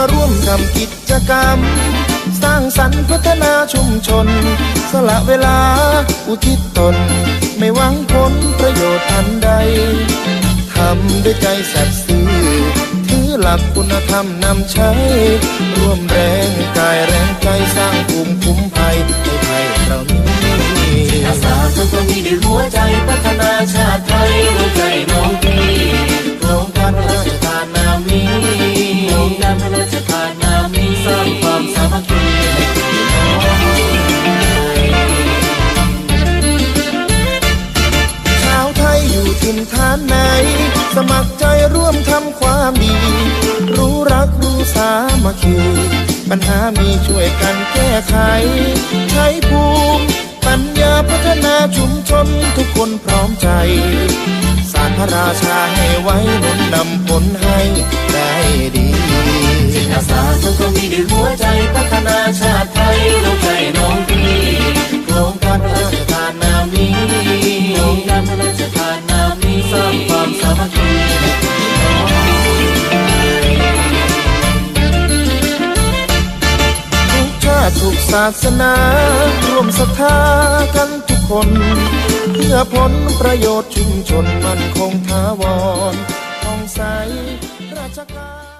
าร่วมทำกิจกรรม สร้างสรรค์พัฒนาชุมชน สละเวลาอุทิศตน ไม่หวังผลประโยชน์ทันใดทำด้วยใจสัตย์ซื่อถือหลักคุณธรรมนำใช้ ร่วมแรงกัน สมัครใจร่วมทำความดี รู้รักรู้สามัคคี ปัญหามีช่วยกันแก้ไข ใช้ภูมิ ปัญญาพัฒนาชุมชนทุกคนพร้อมใจสารพระราชาให้ไว้นุนนำผลให้ได้ดีจิตอาสาทุกคนมีด้วยหัวใจพัฒนาชาติไทย ศาสนา ร่วมศรัทธากันทุกคน เพื่อผลประโยชน์ชุมชนมันคงทาวรทองใสราชการ